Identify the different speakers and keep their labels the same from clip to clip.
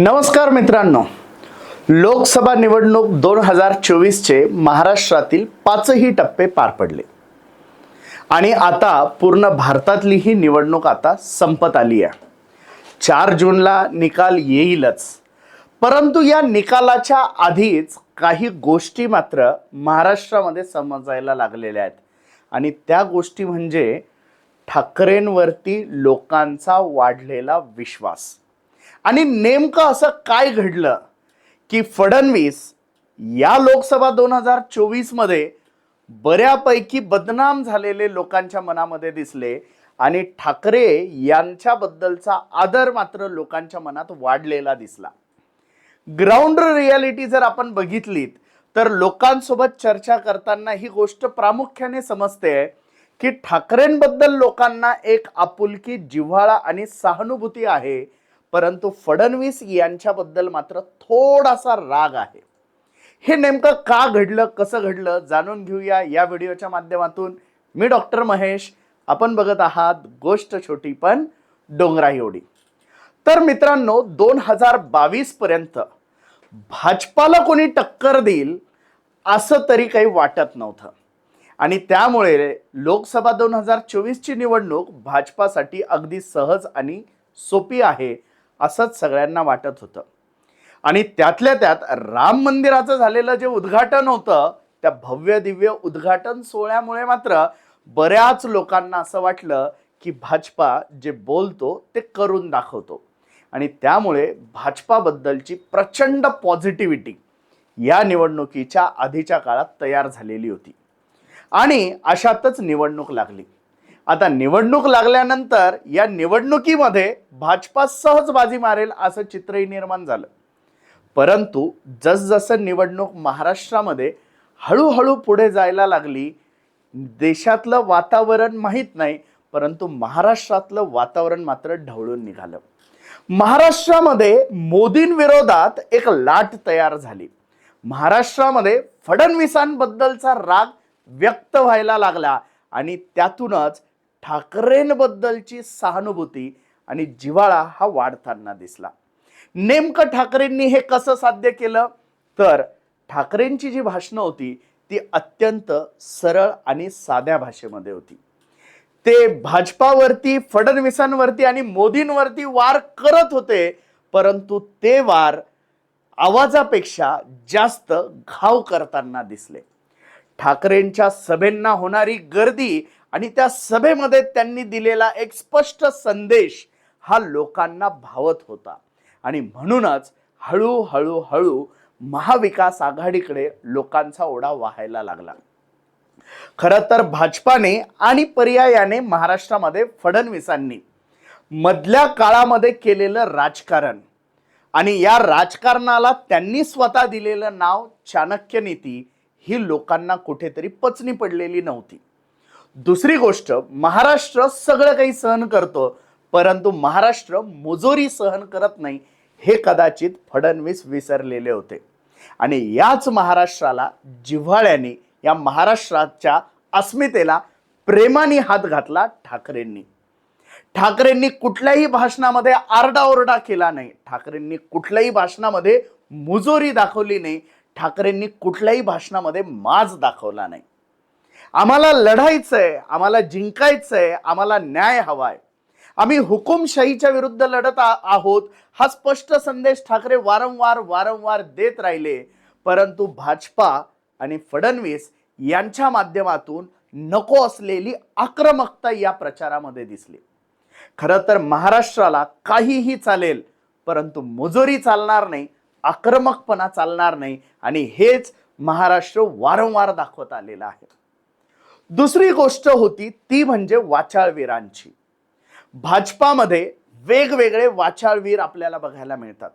Speaker 1: नमस्कार मित्रांनो. लोकसभा निवडणूक दोन हजार चोवीसचे महाराष्ट्रातील पाचही टप्पे पार पडले. आणि आता पूर्ण भारतातली ही निवडणूक आता संपत आली आहे. चार जूनला निकाल येईलच. परंतु या निकालाच्या आधीच काही गोष्टी मात्र महाराष्ट्रामध्ये समजायला लागलेल्या आहेत. आणि त्या गोष्टी म्हणजे ठाकरेंवरती लोकांचा वाढलेला विश्वास. आणि नेमकं असं काय घडलं की फडणवीस या लोकसभा दोन हजार चोवीसमध्ये बऱ्यापैकी बदनाम झालेले लोकांच्या मनामध्ये दिसले आणि ठाकरे यांच्याबद्दलचा आदर मात्र लोकांच्या मनात वाढलेला दिसला. ग्राउंड रियालिटी जर आपण बघितलीत तर लोकांसोबत चर्चा करताना ही गोष्ट प्रामुख्याने समजते की ठाकरेंबद्दल लोकांना एक आपुलकी जिव्हाळा आणि सहानुभूती आहे परंतु फडणवीस यांच्याबद्दल मात्र थोडासा राग आहे. हे नेमकं का घडलं कसं घडलं जाणून घेऊया या व्हिडिओच्या माध्यमातून. मी डॉक्टर महेश आपण बघत आहात गोष्ट छोटी पण डोंगरा एवढी. तर मित्रांनो दोन हजार बावीस पर्यंत भाजपाला कोणी टक्कर देईल असं तरी काही वाटत नव्हतं. आणि त्यामुळे लोकसभा दोन हजार चोवीसची निवडणूक भाजपासाठी अगदी सहज आणि सोपी आहे असंच सगळ्यांना वाटत होतं. आणि त्यातल्या त्यात राम मंदिराचं झालेलं जे उद्घाटन होतं त्या भव्य दिव्य उद्घाटन सोहळ्यामुळे मात्र बऱ्याच लोकांना असं वाटलं की भाजपा जे बोलतो ते करून दाखवतो. आणि त्यामुळे भाजपाबद्दलची प्रचंड पॉझिटिव्हिटी या निवडणुकीच्या आधीच्या काळात तयार झालेली होती. आणि अशातच निवडणूक लागली. आता निवडणूक लागल्यानंतर या निवडणुकीमध्ये भाजपा सहज बाजी मारेल असं चित्रही निर्माण झालं. परंतु जसजसं निवडणूक महाराष्ट्रामध्ये हळूहळू पुढे जायला लागली देशातलं वातावरण माहीत नाही परंतु महाराष्ट्रातलं वातावरण मात्र ढवळून निघालं. महाराष्ट्रामध्ये मोदींविरोधात एक लाट तयार झाली. महाराष्ट्रामध्ये फडणवीसांबद्दलचा राग व्यक्त व्हायला लागला आणि त्यातूनच ठाकरेंबद्दलची सहानुभूती आणि जिव्हाळा हा वाढताना दिसला. नेमकं ठाकरेंनी हे कसं साध्य केलं? तर ठाकरेंची जी भाषणं होती ती अत्यंत सरळ आणि साध्या भाषेमध्ये होती. ते भाजपावरती फडणवीसांवरती आणि मोदींवरती वार करत होते परंतु ते वार आवाजापेक्षा जास्त घाव करताना दिसले. ठाकरेंच्या सभेंना होणारी गर्दी आणि त्या सभेमध्ये त्यांनी दिलेला एक स्पष्ट संदेश हा लोकांना भावत होता. आणि म्हणूनच हळूहळू हळू महाविकास आघाडीकडे लोकांचा ओढा वाहायला लागला. खरं तर भाजपाने आणि पर्यायाने महाराष्ट्रामध्ये फडणवीसांनी मधल्या काळामध्ये केलेलं राजकारण आणि या राजकारणाला त्यांनी स्वतः दिलेलं नाव चाणक्य नीती ही लोकांना कुठेतरी पचनी पडलेली नव्हती. दुसरी गोष्ट महाराष्ट्र सगळं काही सहन करतो परंतु महाराष्ट्र मुजोरी सहन करत नाही हे कदाचित फडणवीस विसरलेले होते. आणि याच महाराष्ट्राला जिव्हाळ्याने या महाराष्ट्राच्या अस्मितेला प्रेमाने हात घातला ठाकरेंनी. ठाकरेंनी कुठल्याही भाषणामध्ये आरडाओरडा केला नाही. ठाकरेंनी कुठल्याही भाषणामध्ये मुजोरी दाखवली नाही. ठाकरेंनी कुठल्याही भाषणामध्ये माज दाखवला नाही. आम्हाला लढायचं आहे आम्हाला जिंकायचं आहे आम्हाला न्याय हवा आहे आम्ही हुकुमशाहीच्या विरुद्ध लढत आहोत हा स्पष्ट संदेश ठाकरे वारंवार वारंवार देत राहिले. परंतु भाजपा आणि फडणवीस यांच्या माध्यमातून नको असलेली आक्रमकता या प्रचारामध्ये दिसली. खरं तर महाराष्ट्राला काहीही चालेल परंतु मुजोरी चालणार नाही आक्रमकपणा चालणार नाही आणि हेच महाराष्ट्र वारंवार दाखवत आलेलं आहे. दुसरी गोष्ट होती ती म्हणजे वाचाळवीरांची. भाजपामध्ये वेगवेगळे वाचाळवीर आपल्याला बघायला मिळतात.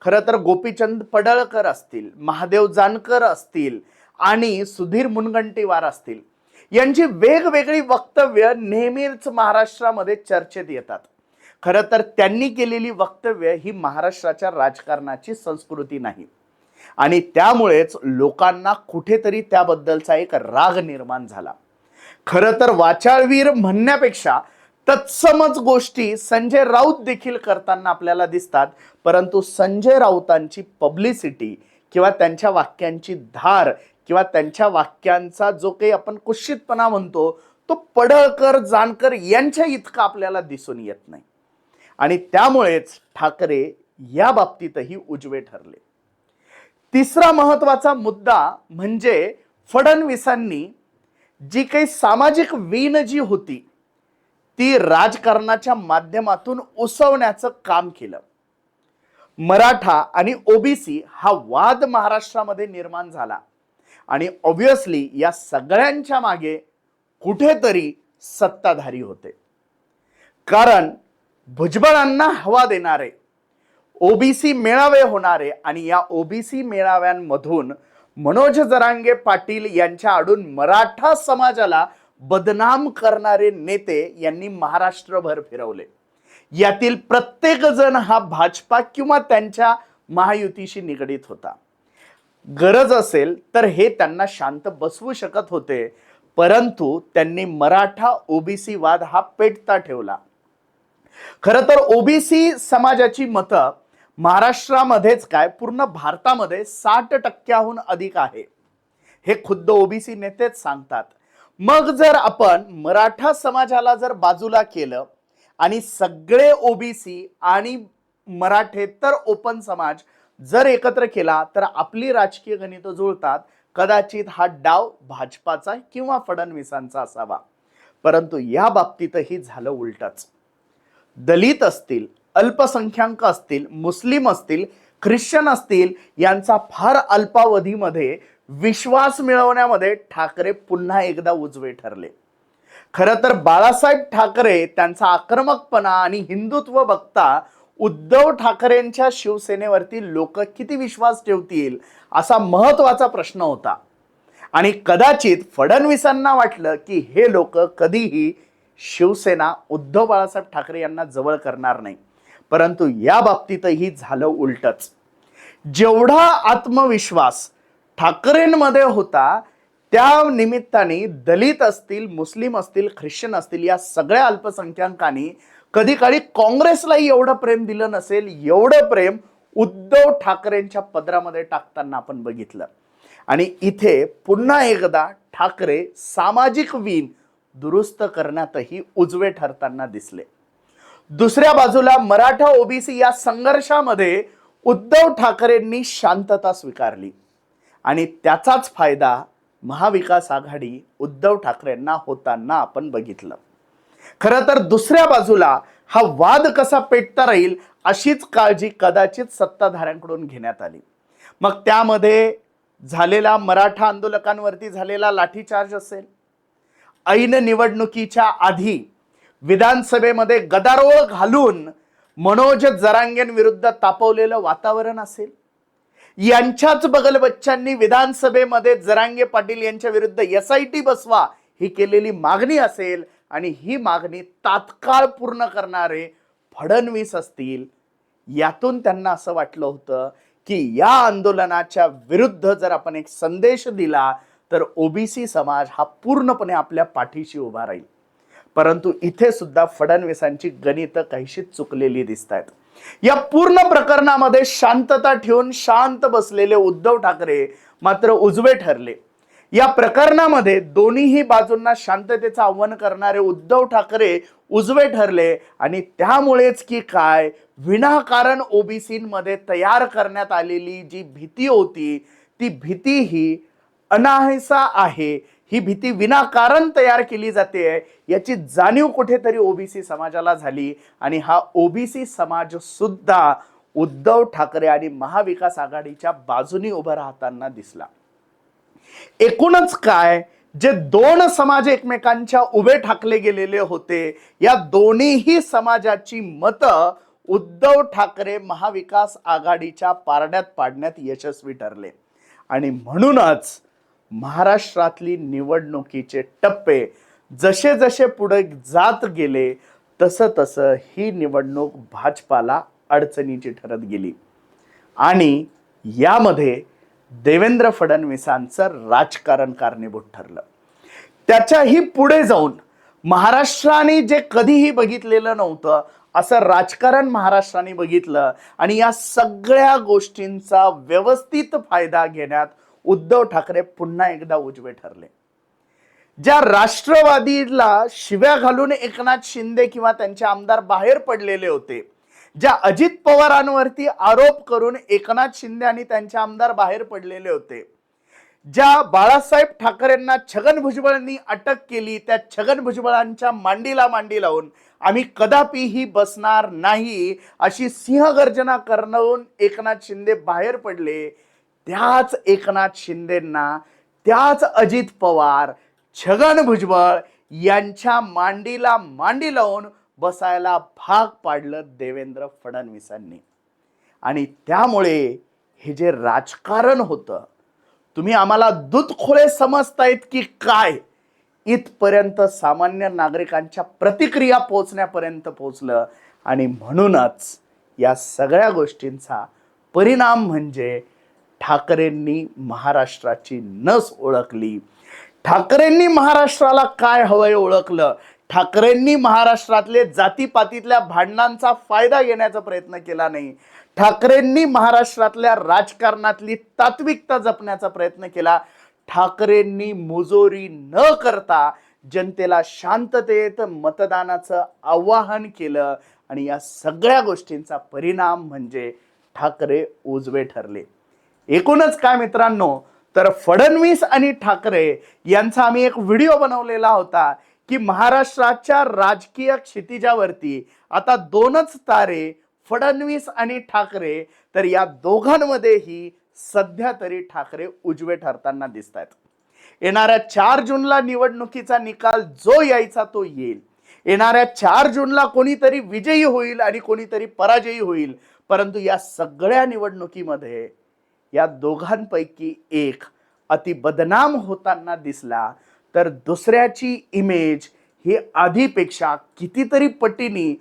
Speaker 1: खरं तर गोपीचंद पडळकर असतील महादेव जानकर असतील आणि सुधीर मुनगंटीवार असतील. यांची वेगवेगळी वक्तव्य नेहमीच महाराष्ट्रामध्ये चर्चेत येतात. खरं तर त्यांनी केलेली वक्तव्य ही महाराष्ट्राच्या राजकारणाची संस्कृती नाही. आणि त्यामुळेच लोकांना कुठेतरी त्याबद्दलचा एक राग निर्माण झाला. खरं तर वाचाळवीर म्हणण्यापेक्षा तत्समच गोष्टी संजय राऊत देखील करताना आपल्याला दिसतात. परंतु संजय राऊतांची पब्लिसिटी किंवा त्यांच्या वाक्यांची धार किंवा त्यांच्या वाक्यांचा जो काही आपण कुशितपणा म्हणतो तो पडळकर जानकर यांच्या इतका आपल्याला दिसून येत नाही. आणि त्यामुळेच ठाकरे या बाबतीतही उजवे ठरले. तिसरा महत्त्वाचा मुद्दा म्हणजे फडणवीसांनी जी काही सामाजिक वीण जी होती ती राजकारणाच्या माध्यमातून उसवण्याचं काम केलं. मराठा आणि ओबीसी हा वाद महाराष्ट्रामध्ये निर्माण झाला. आणि ऑब्विसली या सगळ्यांच्या मागे कुठेतरी सत्ताधारी होते. कारण भुजबळांना हवा देणारे ओबीसी मेळावे होणारे आणि या ओबीसी मेळाव्यांमधून मनोज जरांगे पाटील यांच्या आडून मराठा समाजाला बदनाम करणारे नेते यांनी महाराष्ट्रभर फिरवले. यातील प्रत्येक जण हा भाजपा किंवा त्यांच्या महायुतीशी निगडीत होता. गरज असेल तर हे त्यांना शांत बसवू शकत होते परंतु त्यांनी मराठा ओबीसी वाद हा पेटता ठेवला. खरं तर ओबीसी समाजाची मतं महाराष्ट्रामध्येच काय? पूर्ण भारतामध्ये साठ टक्क्याहून अधिक आहे. हे खुद्द ओबीसी नेतेच सांगतात. मग जर आपण मराठा समाजाला जर बाजूला केलं आणि सगळे ओबीसी आणि मराठे तर ओपन समाज जर एकत्र केला तर आपली राजकीय गणितं जुळतात. कदाचित हा डाव भाजपाचा किंवा फडणवीसांचा असावा. परंतु या बाबतीतही झालं उलटच. दलित असतील अल्पसंख्याक असतील मुस्लिम असतील ख्रिश्चन असतील यांचा फार अल्पावधीमध्ये विश्वास मिळवण्यामध्ये ठाकरे पुन्हा एकदा उजवे ठरले. खरं तर बाळासाहेब ठाकरे त्यांचा आक्रमकपणा आणि हिंदुत्व बघता उद्धव ठाकरेंच्या शिवसेनेवरती लोक किती विश्वास ठेवतील असा महत्त्वाचा प्रश्न होता. आणि कदाचित फडणवीसांना वाटलं की हे लोक कधीही शिवसेना उद्धव बाळासाहेब ठाकरे यांना जवळ करणार नाही. परंतु या बाबतीतही झालं उलटच. जेवढा आत्मविश्वास ठाकरेंमध्ये होता त्या निमित्ताने दलित असतील मुस्लिम असतील ख्रिश्चन असतील या सगळ्या अल्पसंख्याकांनी कधी काळी काँग्रेसलाही एवढं प्रेम दिलं नसेल एवढं प्रेम उद्धव ठाकरेंच्या पदरामध्ये टाकताना आपण बघितलं. आणि इथे पुन्हा एकदा ठाकरे सामाजिक वीण दुरुस्त करण्यातही उजवे ठरताना दिसले. दुसऱ्या बाजूला मराठा ओबीसी या संघर्षामध्ये उद्धव ठाकरेंनी शांतता स्वीकारली. आणि त्याचाच फायदा महाविकास आघाडी उद्धव ठाकरेंना होताना आपण बघितलं. खरं तर दुसऱ्या बाजूला हा वाद कसा पेटता राहील अशीच काळजी कदाचित सत्ताधाऱ्यांकडून घेण्यात आली. मग त्यामध्ये झालेला मराठा आंदोलकांवरती झालेला लाठीचार्ज असेल. ऐन निवडणुकीच्या आधी विधानसभेमध्ये गदारोळ घालून मनोज जरांगेंविरुद्ध तापवलेलं वातावरण असेल? यांच्याच बगलबच्चांनी विधानसभेमध्ये जरांगे पाटील यांच्या विरुद्ध एस आय टी बसवा ही केलेली मागणी असेल आणि ही मागणी तात्काळ पूर्ण करणारे फडणवीस असतील. यातून त्यांना असं वाटलं होतं की या आंदोलनाच्या विरुद्ध जर आपण एक संदेश दिला तर ओबीसी समाज हा पूर्णपणे आपल्या पाठीशी उभा राहील. परंतु इथे सुद्धा फडणवीसांची गणितं काहीशी चुकलेली दिसत आहेत या पूर्ण प्रकरणामध्ये शांतता ठेवून शांत बसलेले उद्धव ठाकरे मात्र उजवे ठरले. या प्रकरणामध्ये दोन्हीही बाजूंना शांततेचं आव्हान करणारे उद्धव ठाकरे उजवे ठरले आणि त्यामुळेच की काय विनाकारण ओबीसीमध्ये तयार करण्यात आलेली जी भीती होती ती भीती ही अनायसा आहे. ही भीती विनाकारण तयार केली जाते याची जाणीव कुठेतरी ओबीसी समाजाला झाली आणि हा ओबीसी समाज सुद्धा उद्धव ठाकरे आणि महाविकास आघाडीच्या बाजूनी उभं राहताना दिसला. एकूणच काय? जे दोन समाज एकमेकांच्या उभे ठाकले गेलेले होते या दोन्हीही समाजाची मतं उद्धव ठाकरे महाविकास आघाडीच्या पारड्यात पाडण्यात यशस्वी ठरले. आणि म्हणूनच महाराष्ट्रातली निवडणुकीचे टप्पे जसे जसे पुढे जात गेले तसं तसं ही निवडणूक भाजपाला अडचणीची ठरत गेली. आणि यामध्ये देवेंद्र फडणवीसांचं राजकारण कारणीभूत ठरलं. त्याच्याही पुढे जाऊन महाराष्ट्राने जे कधीही बघितलेलं नव्हतं असं राजकारण महाराष्ट्राने बघितलं आणि या सगळ्या गोष्टींचा व्यवस्थित फायदा घेण्यात उद्धव ठाकरे पुन्हा एकदा उजवे ठरले. ज्या राष्ट्रवादीला शिव्या घालून एकनाथ शिंदे किंवा त्यांचे आमदार बाहेर पडलेले होते ज्या अजित पवारांवरती आरोप करून एकनाथ शिंदे आणि त्यांचे आमदार बाहेर पडलेले होते ज्या बाळासाहेब ठाकरेंना छगन भुजबळांनी अटक केली त्या छगन भुजबळांच्या मांडीला मांडी लावून आम्ही कदापिही बसणार नाही अशी सिंहगर्जना करून एकनाथ शिंदे बाहेर पडले त्याच एकनाथ शिंदेंना त्याच अजित पवार छगन भुजबळ यांच्या मांडीला मांडी लावून बसायला भाग पाडलं देवेंद्र फडणवीसांनी. आणि त्यामुळे हे जे राजकारण होतं तुम्ही आम्हाला दूधखोळे समजतायत की काय? इथपर्यंत सामान्य नागरिकांच्या प्रतिक्रिया पोचण्यापर्यंत पोचलं आणि म्हणूनच या सगळ्या गोष्टींचा परिणाम म्हणजे ठाकरेंनी महाराष्ट्राची नस ओळखली. ठाकरेंनी महाराष्ट्राला काय हवंय ओळखलं? ठाकरेंनी महाराष्ट्रातले जातीपातीतल्या भांडणांचा फायदा घेण्याचा प्रयत्न केला नाही. ठाकरेंनी महाराष्ट्रातल्या राजकारणातली तात्विकता जपण्याचा प्रयत्न केला. ठाकरेंनी मुजोरी न करता जनतेला शांततेत मतदानाचं आवाहन केलं. आणि या सगळ्या गोष्टींचा परिणाम म्हणजे ठाकरे उजवे ठरले. एकूणच काय मित्रांनो? तर फडणवीस आणि ठाकरे यांचा आम्ही एक व्हिडिओ बनवलेला होता की महाराष्ट्राच्या राजकीय क्षितिजावरती आता दोनच तारे फडणवीस आणि ठाकरे तर या दोघांमध्येही सध्या तरी ठाकरे उजवे ठरताना दिसत आहेत येणाऱ्या चार जूनला निवडणुकीचा निकाल जो यायचा तो येईल. येणाऱ्या चार जूनला कोणीतरी विजयी होईल आणि कोणीतरी पराजयी होईल. परंतु या सगळ्या निवडणुकीमध्ये या दोघांपैकी एक अति बदनाम होताना दिसला तर दुसऱ्याची इमेज ही आधीपेक्षा कितीतरी पटीने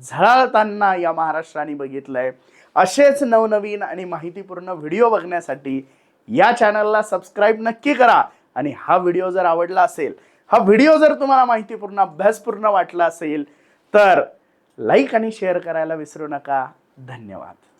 Speaker 1: झळाळताना या महाराष्ट्राने बघितलंय. असेच नवनवीन आणि माहितीपूर्ण व्हिडिओ बघण्यासाठी या चॅनलला सबस्क्राईब नक्की करा. आणि हा व्हिडिओ जर आवडला असेल हा व्हिडिओ जर तुम्हाला माहितीपूर्ण अभ्यासपूर्ण वाटला असेल तर लाईक आणि शेअर करायला विसरू नका. धन्यवाद.